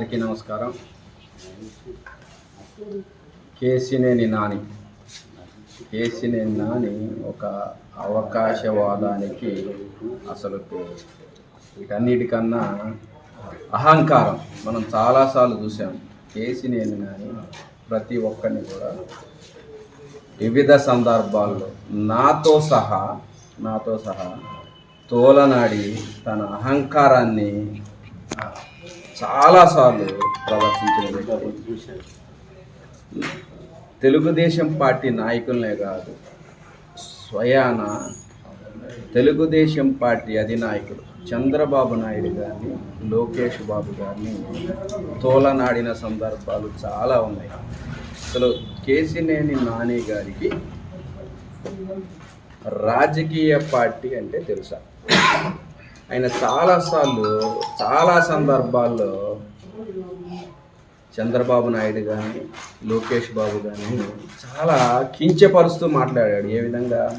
అందరికీ నమస్కారం. కేసినేని నాని. కేసినేని నాని ఒక అవకాశవాదానికి అసలు వీటన్నిటికన్నా అహంకారం. మనం చాలాసార్లు చూసాం కేసినేని నాని ప్రతి ఒక్కరిని కూడా వివిధ సందర్భాల్లో నాతో సహా నాతో సహా తోలనాడి తన అహంకారాన్ని చాలాసార్లు ప్రదర్శించిన తెలుగుదేశం పార్టీ నాయకులనే కాదు స్వయాన తెలుగుదేశం పార్టీ అధినాయకుడు చంద్రబాబు నాయుడు గారిని లోకేష్ బాబు గారిని తోలనాడిన సందర్భాలు చాలా ఉన్నాయి. అసలు కేసినేని నాని గారికి రాజకీయ పార్టీ అంటే తెలుసా? ఆయన చాలాసార్లు చాలా సందర్భాల్లో చంద్రబాబు నాయుడు కానీ లోకేష్ బాబు కానీ చాలా కించపరుస్తూ మాట్లాడాడు. ఏ విధంగా?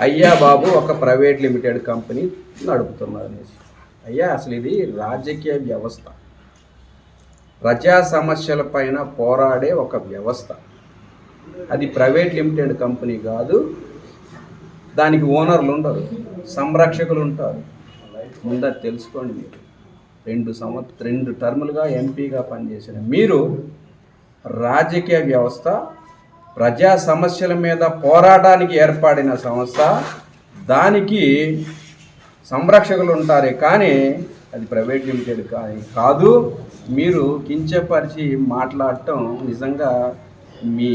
అయ్యా బాబు ఒక ప్రైవేట్ లిమిటెడ్ కంపెనీ నడుపుతున్నారు అనేసి. అయ్యా అసలు ఇది రాజకీయ వ్యవస్థ. ప్రజా సమస్యల పైన పోరాడే ఒక వ్యవస్థ. అది ప్రైవేట్ లిమిటెడ్ కంపెనీ కాదు దానికి ఓనర్లు ఉండరు సంరక్షకులు ఉంటారు. ముందర తెలుసుకోండి మీరు రెండు సంవత్సర రెండు టర్ములుగా ఎంపీగా పనిచేసిన మీరు రాజకీయ వ్యవస్థ ప్రజా సమస్యల మీద పోరాటానికి ఏర్పడిన సంస్థ దానికి సంరక్షకులు ఉంటారే కానీ అది ప్రైవేట్ లిమిటెడ్ కానీ కాదు. మీరు కించపరిచి మాట్లాడటం నిజంగా మీ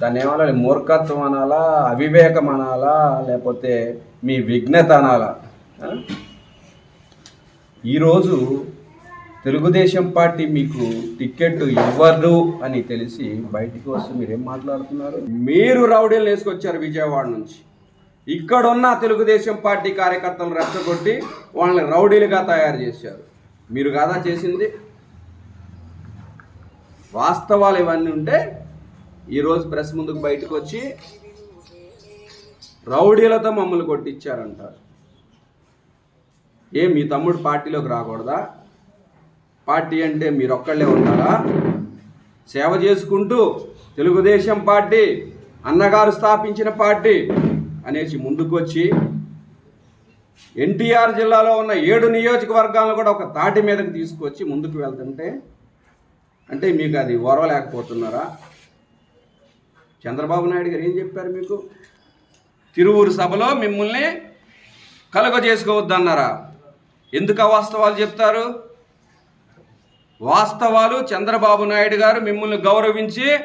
దాన్ని ఏమనాలి? మూర్ఖత్వం అనాలా అవివేకం అనాలా లేకపోతే మీ విఘ్నత అనాలా ఈరోజు తెలుగుదేశం పార్టీ మీకు టికెట్ ఇవ్వరు అని తెలిసి బయటికి వస్తే మీరేం మాట్లాడుతున్నారు? మీరు రౌడీలు వేసుకొచ్చారు విజయవాడ నుంచి. ఇక్కడున్న తెలుగుదేశం పార్టీ కార్యకర్తలను రెచ్చగొట్టి వాళ్ళని రౌడీలుగా తయారు చేశారు. మీరు కాదా చేసింది? వాస్తవాలు ఇవన్నీ ఉంటే ఈరోజు ప్రెస్ ముందుకు బయటకు వచ్చి రౌడీలతో మమ్మల్ని కొట్టించారంటారు ఏం మీ తమ్ముడు పార్టీలోకి రాకూడదా? పార్టీ అంటే మీరు ఒక్కళ్ళే ఉంటారా? సేవ చేసుకుంటూ తెలుగుదేశం పార్టీ అన్నగారు స్థాపించిన పార్టీ అనేసి ముందుకొచ్చి ఎన్టీఆర్ జిల్లాలో ఉన్న ఏడు నియోజకవర్గాలను కూడా ఒక తాటి మీదకి తీసుకొచ్చి ముందుకు వెళ్తుంటే అంటే మీకు అది ఓర్వలేకపోతున్నారా? చంద్రబాబు నాయుడు గారు ఏం చెప్పారు మీకు? తిరువురు సభలో మిమ్మల్ని కలుగ చేసుకోవద్దన్నారా ఎందుకు అవాస్తవాలు చెప్తారు? వాస్తవాలు చంద్రబాబు నాయుడు గారు మిమ్మల్ని గౌరవించి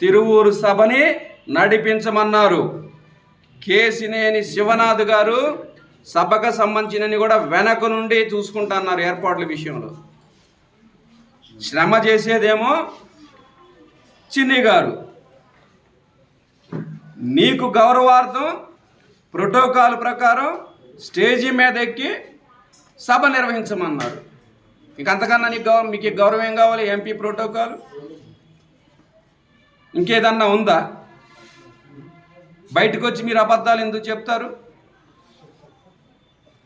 తిరువూరు సభని నడిపించమన్నారు. కేసినేని శివనాథ్ గారు సభకు సంబంధించినని కూడా వెనక నుండి చూసుకుంటున్నారు ఏర్పాట్ల విషయంలో. శ్రమ చేసేదేమో చిన్ని గారు. నీకు గౌరవార్థం ప్రోటోకాల్ ప్రకారం స్టేజీ మీద ఎక్కి సభ నిర్వహించమన్నారు. ఇంకంతకన్నా నీకు గౌరవం మీకు గౌరవం ఏం కావాలి ఎంపీ ప్రోటోకాల్? ఇంకేదన్నా ఉందా? బయటకు వచ్చి మీరు అబద్ధాలు ఎందుకు చెప్తారు?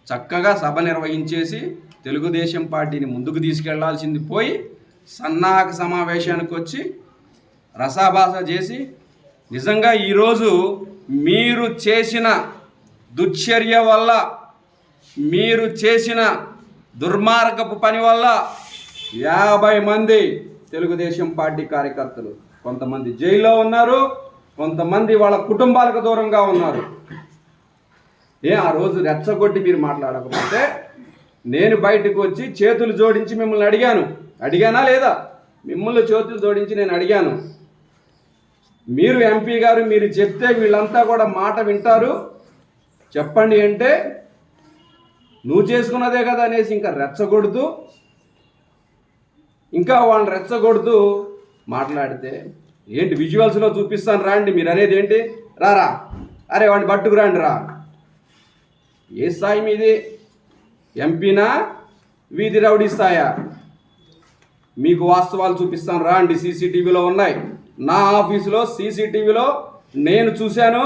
చక్కగా సభ నిర్వహించేసి తెలుగుదేశం పార్టీని ముందుకు తీసుకెళ్ళాల్సింది పోయి సన్నాహక సమావేశానికి వచ్చి రసాభాస చేసి నిజంగా ఈరోజు మీరు చేసిన దుశ్చర్య వల్ల మీరు చేసిన దుర్మార్గపు పని వల్ల యాభై మంది తెలుగుదేశం పార్టీ కార్యకర్తలు కొంతమంది జైల్లో ఉన్నారు కొంతమంది వాళ్ళ కుటుంబాలకు దూరంగా ఉన్నారు. ఏ ఆ రోజు రెచ్చగొట్టి మీరు మాట్లాడకపోతే నేను బయటకు వచ్చి చేతులు జోడించి మిమ్మల్ని అడిగాను. అడిగానా లేదా? మిమ్మల్ని చేతులు జోడించి నేను అడిగాను. మీరు ఎంపీ గారు మీరు చెప్తే వీళ్ళంతా కూడా మాట వింటారు. చెప్పండి అంటే నువ్వు చేసుకున్నదే కదా అనేసి ఇంకా రెచ్చగొడుతూ ఇంకా వాళ్ళని రెచ్చగొడుతూ మాట్లాడితే ఏంటి విజువల్స్లో చూపిస్తాను రాండి మీరు అనేది ఏంటి? రారా అరే వాడిని పట్టుకు రాండి రా. ఏ స్థాయి మీది? ఎంపీనా వీధి రౌడీ స్థాయా? మీకు వాస్తవాలు చూపిస్తాను. రాండి సీసీటీవీలో ఉన్నాయి. నా ఆఫీసులో సీసీటీవీలో నేను చూశాను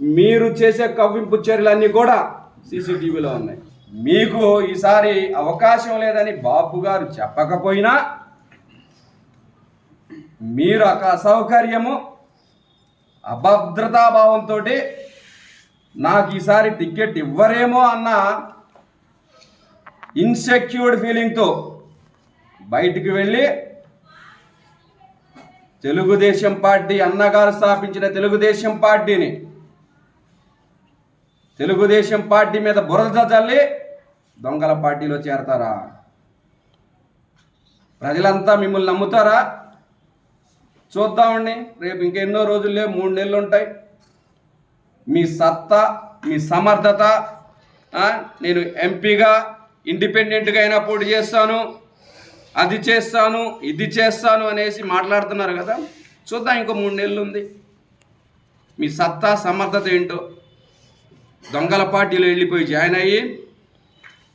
మీరు చేసే కవ్వింపు చర్యలన్నీ కూడా సీసీటీవీలో ఉన్నాయి. మీకు ఈసారి అవకాశం లేదని బాబు గారు చెప్పకపోయినా మీరు ఒక అసౌకర్యము అభద్రతాభావంతో నాకు ఈసారి టికెట్ ఇవ్వరేమో అన్న ఇన్సెక్యూర్డ్ ఫీలింగ్తో బయటికి వెళ్ళి తెలుగుదేశం పార్టీ అన్నగారు స్థాపించిన తెలుగుదేశం పార్టీని. తెలుగుదేశం పార్టీ మీద బురద చల్లి దొంగల పార్టీలో చేరతారా? ప్రజలంతా మిమ్మల్ని నమ్ముతారా? చూద్దామండి రేపు ఇంకెన్నో రోజులే మూడు నెలలు ఉంటాయి. మీ సత్తా మీ సమర్థత నేను ఎంపీగా ఇండిపెండెంట్గా అయినా పోటీ చేస్తాను. అది చేస్తాను ఇది చేస్తాను అనేసి మాట్లాడుతున్నారు కదా. చూద్దాం ఇంకో మూడు నెలలు ఉంది. మీ సత్తా సమర్థత ఏంటో. దొంగల పార్టీలో వెళ్ళిపోయి జాయిన్ అయ్యి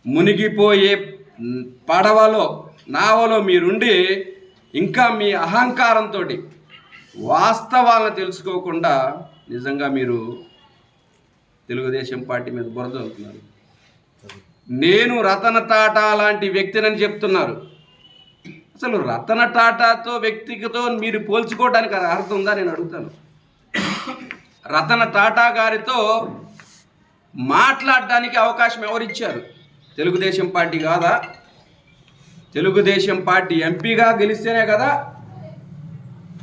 మునిగిపోయే పడవలో నావలో మీరుండి ఇంకా మీ అహంకారంతో వాస్తవాలను తెలుసుకోకుండా నిజంగా మీరు తెలుగుదేశం పార్టీ మీద బురద అవుతున్నారు నేను రతన టాటా లాంటి వ్యక్తినని చెప్తున్నారు. అసలు రతన టాటాతో వ్యక్తితో మీరు పోల్చుకోవడానికి అది అర్హత ఉందా నేను అడుగుతాను. రతన టాటా గారితో మాట్లాడడానికి అవకాశం ఎవరిచ్చారు తెలుగుదేశం పార్టీ కాదా? తెలుగుదేశం పార్టీ ఎంపీగా గెలిస్తేనే కదా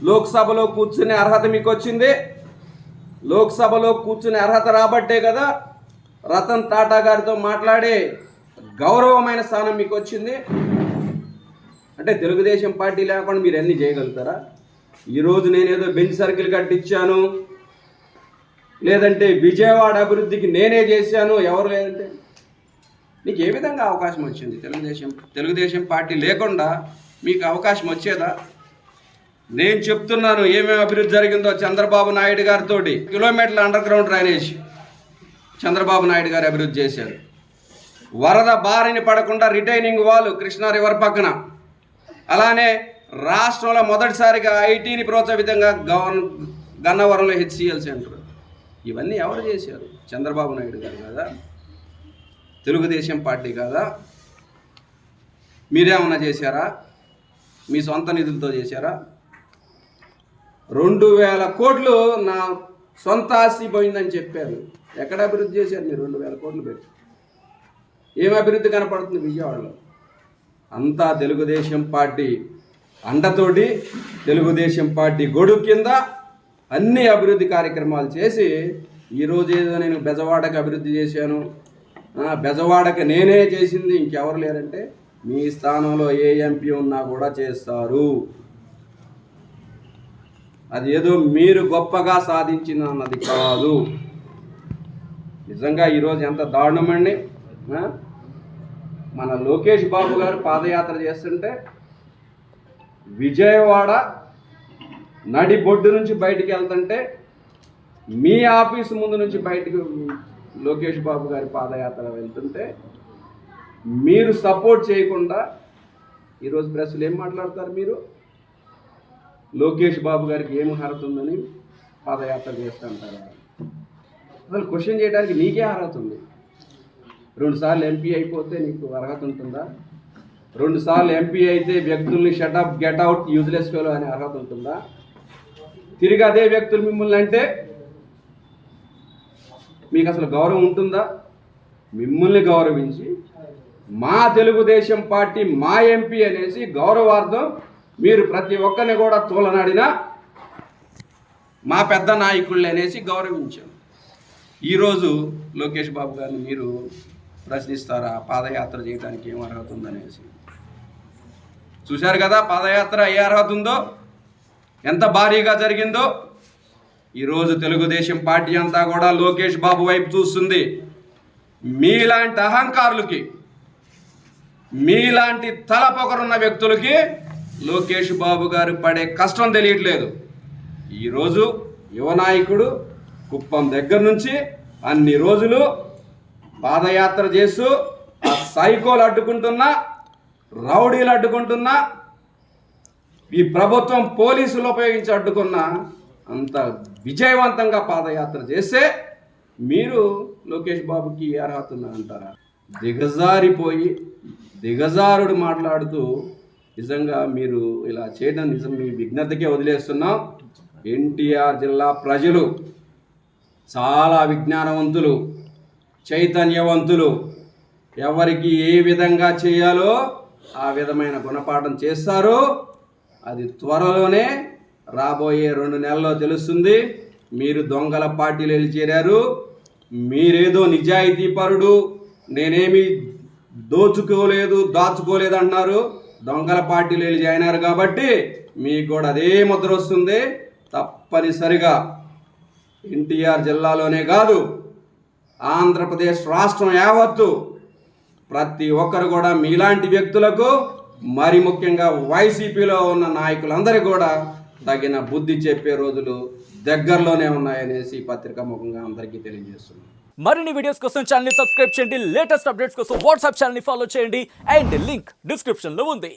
లోక్సభలో కూర్చునే అర్హత మీకు వచ్చింది. లోక్సభలో కూర్చునే అర్హత రాబట్టే కదా రతన్ టాటా గారితో మాట్లాడే గౌరవమైన స్థానం మీకు వచ్చింది. అంటే తెలుగుదేశం పార్టీ లేకుండా మీరు అన్నీ చేయగలుగుతారా? ఈరోజు నేనేదో బెంచ్ సర్కిల్ కట్టించాను లేదంటే విజయవాడ అభివృద్ధికి నేనే చేశాను ఎవరు లేదంటే? నీకు ఏ విధంగా అవకాశం వచ్చింది? తెలుగుదేశం తెలుగుదేశం పార్టీ లేకుండా మీకు అవకాశం వచ్చేదా? నేను చెప్తున్నాను ఏమేమి అభివృద్ధి జరిగిందో చంద్రబాబు నాయుడు గారితో కిలోమీటర్ల underground drainage Chandrababu Naidu గారు అభివృద్ధి చేశారు. వరద బారిని పడకుండా రిటైనింగ్ వాల్ కృష్ణా రివర్ పక్కన. అలానే రాష్ట్రంలో మొదటిసారిగా ఐటీని ప్రోత్సహితంగా గవర్న గన్నవరంలో హెచ్సిఎల్ సెంటర్. ఇవన్నీ ఎవరు చేశారు? చంద్రబాబు నాయుడు గారు కదా? తెలుగుదేశం పార్టీ కదా? మీరేమన్నా చేశారా? మీ సొంత నిధులతో చేశారా? రెండు వేల కోట్లు నా సొంత ఆస్తి పోయిందని చెప్పారు. ఎక్కడ అభివృద్ధి చేశారు మీరు? రెండు వేల కోట్లు పెట్టి. ఏం అభివృద్ధి కనపడుతుంది విజయవాడలో? అంతా తెలుగుదేశం పార్టీ అండతోటి తెలుగుదేశం పార్టీ గొడుగు కింద అన్ని అభివృద్ధి కార్యక్రమాలు చేసి ఈరోజు ఏదో నేను బెజవాడకి అభివృద్ధి చేశాను. బెజవాడకు బెజవాడకి నేనే చేసింది. ఇంకెవరు లేరంటే మీ స్థానంలో ఏ ఎంపీ ఉన్నా కూడా చేస్తారు. అది ఏదో మీరు గొప్పగా సాధించిన అన్నది కాదు. నిజంగా ఈరోజు ఎంత దారుణమండి మన లోకేష్ బాబు గారు పాదయాత్ర చేస్తుంటే విజయవాడ నడి బొడ్డు నుంచి బయటికి వెళ్తుంటే మీ ఆఫీసు ముందు నుంచి బయటకు లోకేష్ బాబు గారి పాదయాత్ర వెళ్తుంటే మీరు సపోర్ట్ చేయకుండా ఈరోజు ప్రెస్లు ఏం మాట్లాడతారు మీరు? లోకేష్ బాబు గారికి ఏం అర్హత ఉందని పాదయాత్ర చేస్తుంటారు అసలు క్వశ్చన్ చేయడానికి నీకే అర్హత ఉంది. రెండుసార్లు ఎంపీ అయిపోతే నీకు అర్హత ఉంటుందా? రెండుసార్లు ఎంపీ అయితే వ్యక్తుల్ని shut up get out useless fellow అనే అర్హత ఉంటుందా? తిరిగి అదే వ్యక్తులు మిమ్మల్ని అంటే మీకు అసలు గౌరవం ఉంటుందా? మిమ్మల్ని గౌరవించి మా తెలుగుదేశం పార్టీ మా ఎంపీ అనేసి గౌరవార్థం మీరు ప్రతి ఒక్కరిని కూడా తోలనాడినా మా పెద్ద నాయకుళ్ళు అనేసి గౌరవించాం. ఈరోజు లోకేష్ బాబు గారిని మీరు ప్రశ్నిస్తారా? పాదయాత్ర చేయడానికి ఏం అర్హత ఉందనేసి. చూశారు కదా పాదయాత్ర ఏ అర్హత ఉందో? ఎంత భారీగా జరిగిందో? ఈరోజు తెలుగుదేశం పార్టీ అంతా కూడా లోకేష్ బాబు వైపు చూస్తుంది. మీలాంటి అహంకారులకి మీలాంటి తలపొకరున్న వ్యక్తులకి లోకేష్ బాబు గారు పడే కష్టం తెలియట్లేదు. ఈరోజు యువ నాయకుడు కుప్పం దగ్గర నుంచి అన్ని రోజులు పాదయాత్ర చేస్తూ ఆ సైకోలు అడ్డుకుంటున్నా రౌడీలు అడ్డుకుంటున్నా ఈ ప్రభుత్వం పోలీసులు ఉపయోగించి అడ్డుకున్న అంత విజయవంతంగా పాదయాత్ర చేస్తే మీరు లోకేష్ బాబుకి అర్హత ఉందా అంటారా దిగజారిపోయి దిగజారుడు మాట్లాడుతూ నిజంగా మీరు ఇలా చేయడం నిజం మీ విఘ్నతకే వదిలేస్తున్నాం. ఎన్టీఆర్ జిల్లా ప్రజలు చాలా విజ్ఞానవంతులు. చైతన్యవంతులు. ఎవరికి ఏ విధంగా చేయాలో ఆ విధమైన గుణపాఠం చేస్తారు అది త్వరలోనే రాబోయే రెండు నెలల్లో తెలుస్తుంది. మీరు దొంగల పార్టీలు చేరారు. మీరేదో నిజాయితీపరుడు నేనేమి దోచుకోలేదు దాచుకోలేదు అంటున్నారు. దొంగల పార్టీలు జాయిన్ అయ్యారు కాబట్టి మీకు కూడా అదే ముద్ర వస్తుంది. తప్పనిసరిగా ఎన్టీఆర్ జిల్లాలోనే కాదు ఆంధ్రప్రదేశ్ రాష్ట్రం యావత్తు ప్రతి ఒక్కరు కూడా మీలాంటి వ్యక్తులకు మరి ముఖ్యంగా వైసీపీలో ఉన్న నాయకులందరికీ కూడా తగిన బుద్ధి చెప్పే రోజులు దగ్గరలోనే ఉన్నాయనేసి పత్రికా ముఖంగా అందరికీ తెలియజేస్తున్నాను మరిన్ని వీడియోస్ కోసం ఛానల్ సబ్స్క్రైబ్ చేయండి. లేటెస్ట్ అప్డేట్స్ కోసం వాట్సాప్ ఛానల్ ఫాలో చేయండి. అండ్ లింక్ డిస్క్రిప్షన్లో ఉంది.